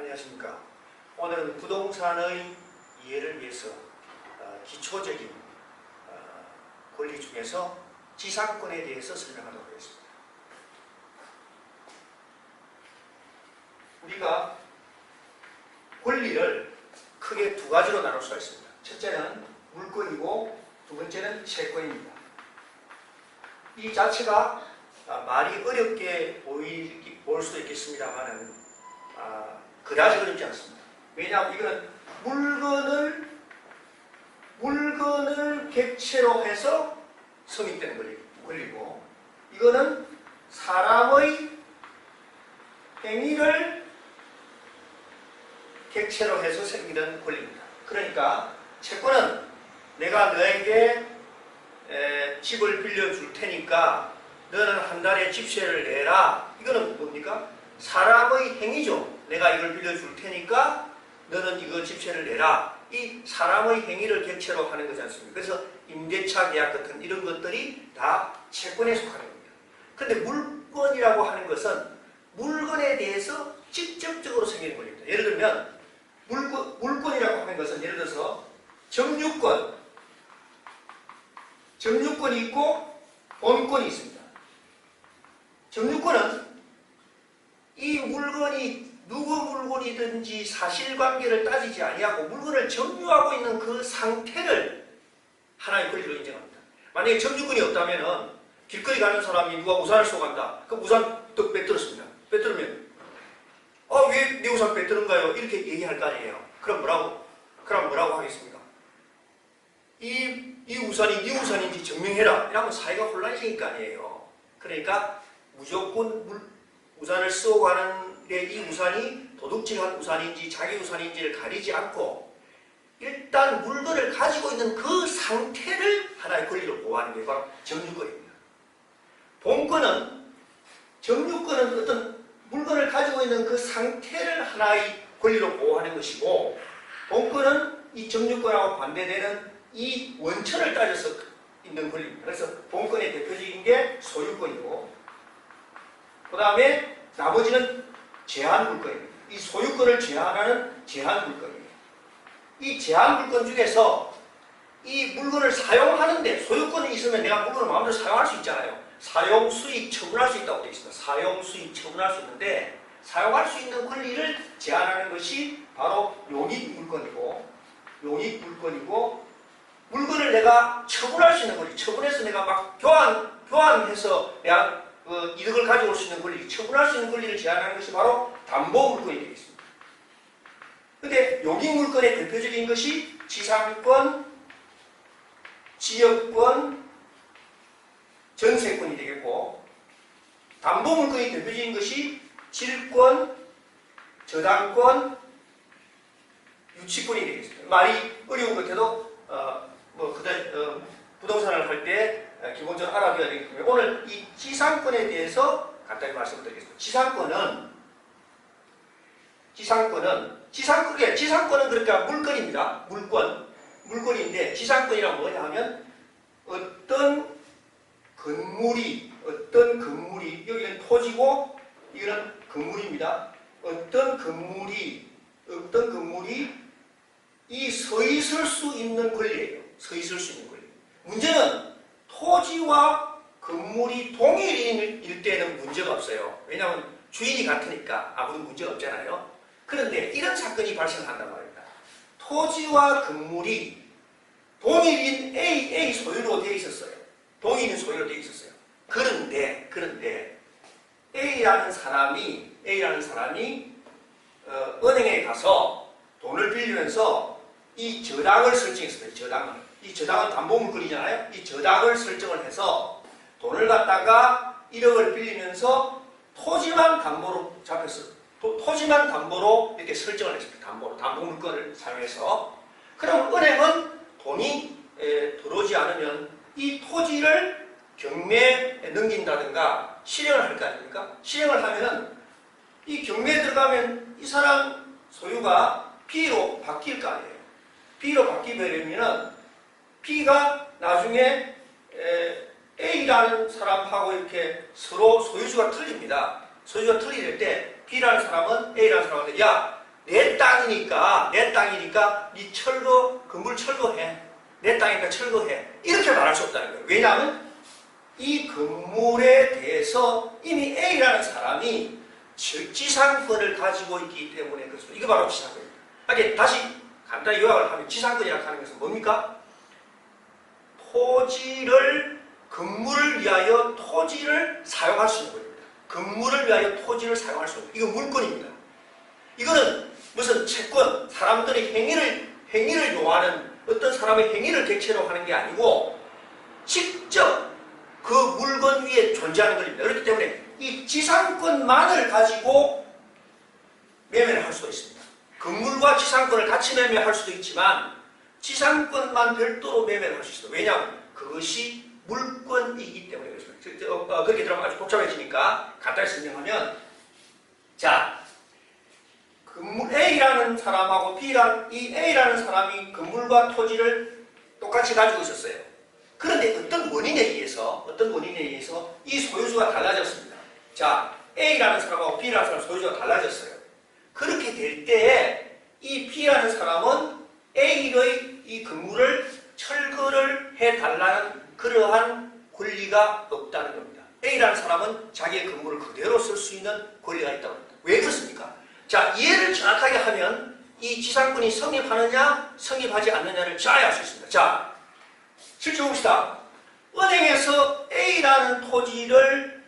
안녕하십니까. 오늘은 부동산의 이해를 위해서 어, 기초적인 어, 권리 중에서 지상권에 대해서 설명하도록 하겠습니다. 우리가 권리를 크게 두 가지로 나눌 수가 있습니다. 첫째는 물권이고 두 번째는 채권입니다. 이 자체가 아, 말이 어렵게 볼 수도 있겠습니다만은 아, 그다지 어렵지 않습니다. 왜냐하면 이거는 물건을 물건을 객체로 해서 성립되는 권리, 권리고 이거는 사람의 행위를 객체로 해서 생기는 권리입니다. 그러니까 채권은 내가 너에게 에, 집을 빌려줄 테니까 너는 한 달에 집세를 내라. 이거는 뭡니까? 사람의 행위죠. 내가 이걸 빌려줄 테니까 너는 이거 집세를 내라. 이 사람의 행위를 객체로 하는 거지 않습니까? 그래서 임대차 계약 같은 이런 것들이 다 채권에 속하는 겁니다. 근데 물건이라고 하는 것은 물건에 대해서 직접적으로 생기는 권리입니다. 예를 들면 물건, 물건이라고 하는 것은 예를 들어서 점유권, 점유권이 있고 본권이 있습니다. 점유권은 이 물건이 누구 물건이든지 사실관계를 따지지 아니하고 물건을 점유하고 있는 그 상태를 하나의 권리로 인정합니다. 만약에 점유권이 없다면은 길거리 가는 사람이 누가 우산을 쏘고 간다. 그 우산 또 빼들었습니다. 빼들으면 어, 왜내 우산 빼들은가요? 이렇게 얘기할 거 아니에요. 그럼 뭐라고? 그럼 뭐라고 하겠습니까? 이, 이 우산이 네 우산인지 증명해라. 이러면 사회가 혼란해질 거 아니에요. 그러니까 무조건 물, 우산을 쓰고 가는데 이 우산이 도둑질한 우산인지 자기 우산인지를 가리지 않고 일단 물건을 가지고 있는 그 상태를 하나의 권리로 보호하는 게 바로 점유권입니다. 본권은 점유권은 어떤 물건을 가지고 있는 그 상태를 하나의 권리로 보호하는 것이고 본권은 이 점유권하고 반대되는 이 원천을 따져서 있는 권리입니다. 그래서 본권의 대표적인 게 소유권이고 그 다음에 나머지는 제한 물건입니다. 이 소유권을 제한하는 제한 물건입니다. 이 제한 물건 중에서 이 물건을 사용하는데 소유권이 있으면 내가 물건을 마음대로 사용할 수 있잖아요. 사용 수익 처분할 수 있다고 되어 있습니다. 사용 수익 처분할 수 있는데 사용할 수 있는 권리를 제한하는 것이 바로 용익 물건이고 용익 물건이고 물건을 내가 처분할 수 있는 권리, 처분해서 내가 막 교환 교환해서 내가 그 이득을 가져올 수 있는 권리, 처분할 수 있는 권리를 제한하는 것이 바로 담보 물건이 되겠습니다. 근데 용익 물건의 대표적인 것이 지상권, 지역권, 전세권이 되겠고 담보 물건의 대표적인 것이 질권, 저당권, 유치권이 되겠습니다. 말이 어려운 것 같아도 어, 뭐 그다 어, 부동산을 할 때 기본적으로 알아둬야 되기 때문에 오늘 이 지상권에 대해서 간단히 말씀드리겠습니다. 지상권은 지상권은 지상권에 지상권은 그러니까 물건입니다. 물건 물건인데 지상권이란 뭐냐 하면 어떤 건물이 어떤 건물이 여기는 토지고 이거는 건물입니다. 어떤 건물이 어떤 건물이 이 서 있을 수 있는 권리예요. 서 있을 수 있는 권리. 문제는 토지와 건물이 동일일 때는 문제가 없어요. 왜냐하면 주인이 같으니까 아무도 문제가 없잖아요. 그런데 이런 사건이 발생한단 말입니다. 토지와 건물이 동일인 A, A 소유로 되어 있었어요. 동일인 소유로 되어 있었어요. 그런데, 그런데 A라는 사람이, A라는 사람이 어, 은행에 가서 돈을 빌리면서 이 저당을 설정했습니다. 저당을. 이 저당은 담보물건이잖아요. 이 저당을 설정을 해서 돈을 갖다가 1억을 빌리면서 토지만 담보로 잡혔어. 도, 토지만 담보로 이렇게 설정을 했습니다. 담보로. 담보물건을 사용해서. 그럼 은행은 돈이 에, 들어오지 않으면 이 토지를 경매에 넘긴다든가 실행을 할 거 아닙니까? 실행을 하면은 이 경매에 들어가면 이 사람 소유가 B로 바뀔 거 아니에요. B로 바뀌려면은 B가 나중에 A라는 사람하고 이렇게 서로 소유주가 틀립니다. 소유주가 틀릴 때 B라는 사람은 A라는 사람한테 야 내 땅이니까 내 땅이니까 네 철거 건물 철거해 내 땅이니까 철거해 이렇게 말할 수 없다는 거예요. 왜냐하면 이 건물에 대해서 이미 A라는 사람이 지- 지상권을 가지고 있기 때문에 그렇습니다. 이게 바로 지상권입니다. 하게 다시 간단히 요약을 하면 지상권이라고 하는 것은 뭡니까? 토지를 건물을 위하여 토지를 사용할 수 있는 겁니다. 건물을 위하여 토지를 사용할 수 있는 이거 물건입니다. 이거는 무슨 채권, 사람들의 행위를 행위를 요하는 어떤 사람의 행위를 객체로 하는 게 아니고 직접 그 물건 위에 존재하는 것입니다. 그렇기 때문에 이 지상권만을 가지고 매매를 할 수가 있습니다. 건물과 지상권을 같이 매매할 수도 있지만 지상권만 별도로 매매를 할 수 있어요. 왜냐하면 그것이 물건이기 때문에 그렇습니다. 어, 그렇게 들어가면 아주 복잡해지니까 간단히 설명하면 자 건물 A라는 사람하고 B라는 이 A라는 사람이 건물과 토지를 똑같이 가지고 있었어요. 그런데 어떤 원인에 의해서 어떤 원인에 의해서 이 소유주가 달라졌습니다. 자 A라는 사람하고 B라는 사람 소유주가 달라졌어요. 그렇게 될 때에 이 B라는 사람은 A의 이 건물을 철거를 해달라는 그러한 권리가 없다는 겁니다. A라는 사람은 자기의 건물을 그대로 쓸 수 있는 권리가 있다고 합니다. 왜 그렇습니까? 자, 이해를 정확하게 하면 이 지상권이 성립하느냐, 성립하지 않느냐를 잘 알 수 있습니다. 자, 실제 봅시다. 은행에서 A라는 토지를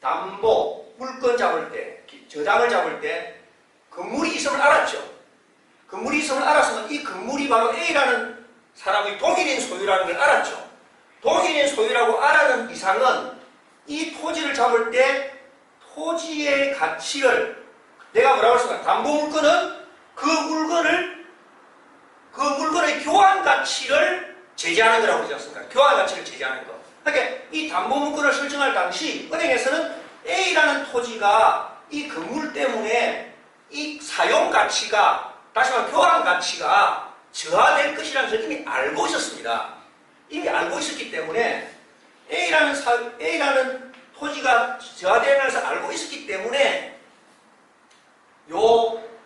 담보, 물건 잡을 때, 저당을 잡을 때 건물이 있음을 알았죠. 건물이 있음을 알았으면 이 건물이 바로 A라는 사람의 동일인 소유라는 걸 알았죠. 동일인 소유라고 알아는 이상은 이 토지를 잡을 때 토지의 가치를 내가 뭐라고 했습니까? 담보 물건은 그 물건을 그 물건의 교환 가치를 제재하는 거라고 그러지 않습니까? 교환 가치를 제재하는 거. 그러니까 이 담보 물건을 설정할 당시 은행에서는 A라는 토지가 이 건물 때문에 이 사용 가치가 다시 말해 교환 가치가 저하될 것이라는 것을 이미 알고 있었습니다. 이미 알고 있었기 때문에 A라는 사, A라는 토지가 저하되는 것을 알고 있었기 때문에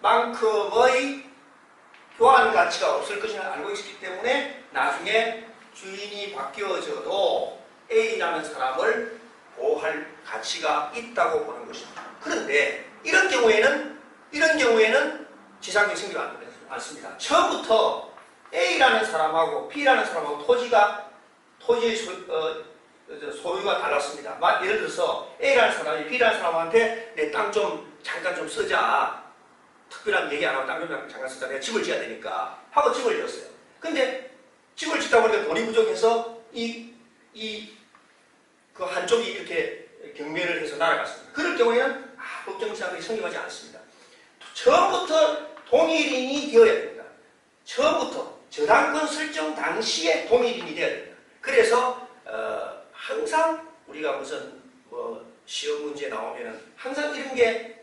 요만큼의 교환 가치가 없을 것을 알고 있었기 때문에 나중에 주인이 바뀌어져도 A라는 사람을 보호할 가치가 있다고 보는 것입니다. 그런데 이런 경우에는 이런 경우에는 지상적 생기가 안 않습니다. 처음부터 A라는 사람하고 B라는 사람하고 토지가 토지의 소, 어, 소유가 달랐습니다. 막 예를 들어서 A라는 사람이 B라는 사람한테 내 땅 좀 잠깐 좀 쓰자. 특별한 얘기 안 하고 땅 좀 잠깐 쓰자. 내가 집을 지어야 되니까 하고 집을 지었어요. 근데 집을 짓다 보니까 돈이 부족해서 이, 이, 그 한쪽이 이렇게 경매를 해서 날아갔습니다. 그럴 경우에는 아, 법정시장이 성립하지 않습니다. 처음부터 동일인이 되어야 됩니다. 처음부터 저당권 설정 당시에 동일인이 되어야 됩니다. 그래서 어, 항상 우리가 무슨 뭐 시험 문제 나오면은 항상 이런 게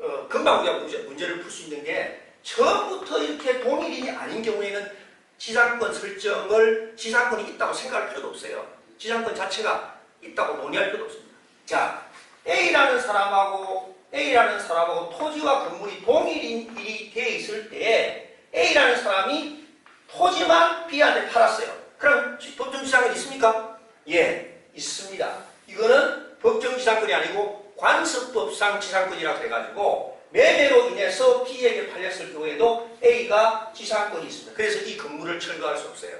어, 금방 우리가 문제, 문제를 풀 수 있는 게 처음부터 이렇게 동일인이 아닌 경우에는 지상권 설정을 지상권이 있다고 생각할 필요도 없어요. 지상권 자체가 있다고 논의할 필요도 없습니다. 자, A라는 사람하고 A라는 사람하고 토지와 건물이 동일인이 돼 있을 때 A라는 사람이 토지만 B한테 팔았어요. 그럼 법정지상권 있습니까? 예, 있습니다. 이거는 법정지상권이 아니고 관습법상 지상권이라고 해가지고 매매로 인해서 B에게 팔렸을 경우에도 A가 지상권이 있습니다. 그래서 이 건물을 철거할 수 없어요.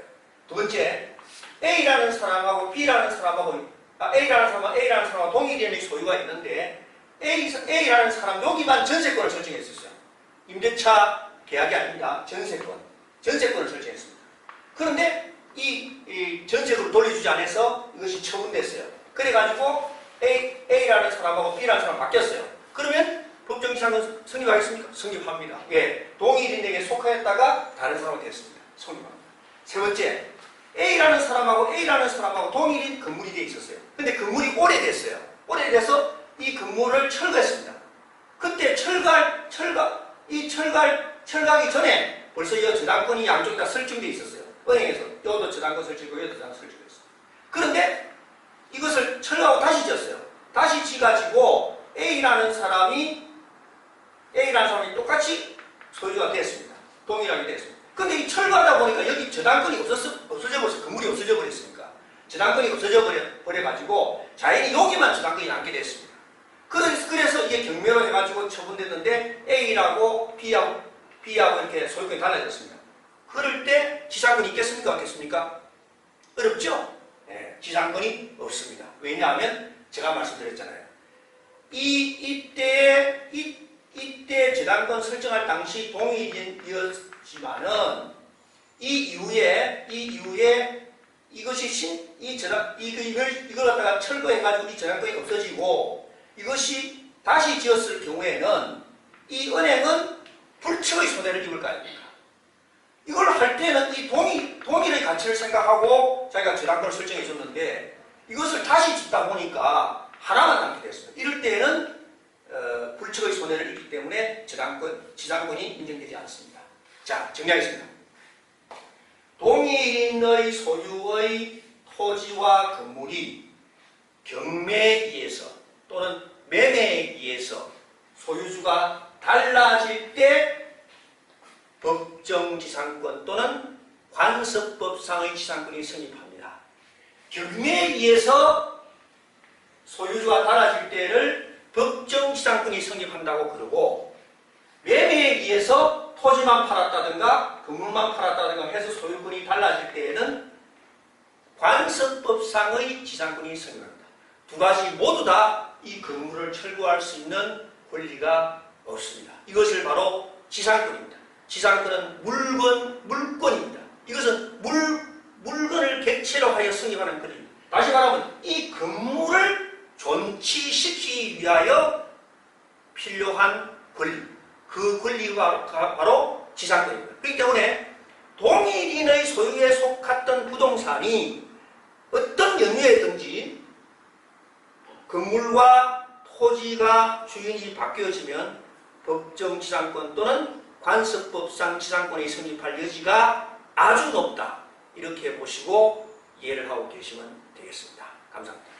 두 번째, A라는 사람하고 B라는 사람하고 아, A라는 사람과 A라는 사람하고 동일인의 소유가 있는데 A, A라는 사람 여기만 전세권을 설정했었어요. 임대차 계약이 아닙니다. 전세권. 전세권을 설정했습니다. 그런데 이, 이 전세금을 돌려주지 않아서 이것이 처분됐어요. 그래가지고 A, A라는 사람하고 B라는 사람 바뀌었어요. 그러면 법정지상은 성립하겠습니까? 성립합니다. 예, 동일인에게 속하였다가 다른 사람이 됐습니다. 성립합니다. 세 번째, A라는 사람하고 A라는 사람하고 동일인 건물이 돼 있었어요. 근데 건물이 오래됐어요. 오래돼서 이 건물을 철거했습니다. 그때 철거할, 철거, 이 철거할, 철거하기 전에 벌써 이 저당권이 양쪽 다 설정돼 있었어요. 은행에서. 여기도 저당권 설치고 여기도 저당권 설치고 있어요. 그런데 이것을 철거하고 다시 지었어요. 다시 지가지고 A라는 사람이 A라는 사람이 똑같이 소유가 됐습니다. 동일하게 됐습니다. 근데 이 철거하다 보니까 여기 저당권이 없었어, 없어져 버렸어. 건물이 없어져 버렸으니까. 저당권이 없어져 버려, 버려가지고 자연히 여기만 저당권이 남게 됐습니다. 그래서, 그래서 이게 경매로 해가지고 처분됐는데 A라고 B하고, B하고 이렇게 소유권이 달라졌습니다. 그럴 때 지상권이 있겠습니까? 없겠습니까? 어렵죠? 예, 지상권이 없습니다. 왜냐하면 제가 말씀드렸잖아요. 이 이때에 이, 이때 저당권 설정할 당시 동일이었지만은 이 이후에 이 이후에 이것이 신, 이 저당 이거 이걸 이걸 갖다가 철거해가지고 이 저당권이 없어지고 이것이 다시 지었을 경우에는 이 은행은 불처의 손해를 입을 거 아닙니까? 이걸 할 때는 이 동일, 동일의 가치를 생각하고 자기가 저당권을 설정해 줬는데 이것을 다시 짓다 보니까 하나만 남게 됐습니다. 이럴 때는 어, 불처의 손해를 입기 때문에 저당권, 지상권이 인정되지 않습니다. 자, 정리하겠습니다. 동일인의 소유의 토지와 건물이 경매에 의해서 또는 매매에 의해서 소유주가 달라질 때 법정지상권 또는 관습법상의 지상권이 성립합니다. 경매에 의해서 소유주가 달라질 때를 법정지상권이 성립한다고 그러고 매매에 의해서 토지만 팔았다든가 건물만 팔았다든가 해서 소유권이 달라질 때에는 관습법상의 지상권이 성립합니다. 두 가지 모두 다 이 건물을 철거할 수 있는 권리가 없습니다. 이것을 바로 지상권입니다. 지상권은 물건, 물건입니다. 이것은 물, 물건을 객체로 하여 성립하는 권리입니다. 다시 말하면 이 건물을 존치시키기 위하여 필요한 권리, 그 권리가 바로 지상권입니다. 그렇기 때문에 동일인의 소유에 속했던 부동산이 어떤 연유에든지 건물과 토지가 주인이 바뀌어지면 법정 지상권 또는 관습법상 지상권이 성립할 여지가 아주 높다. 이렇게 보시고 이해를 하고 계시면 되겠습니다. 감사합니다.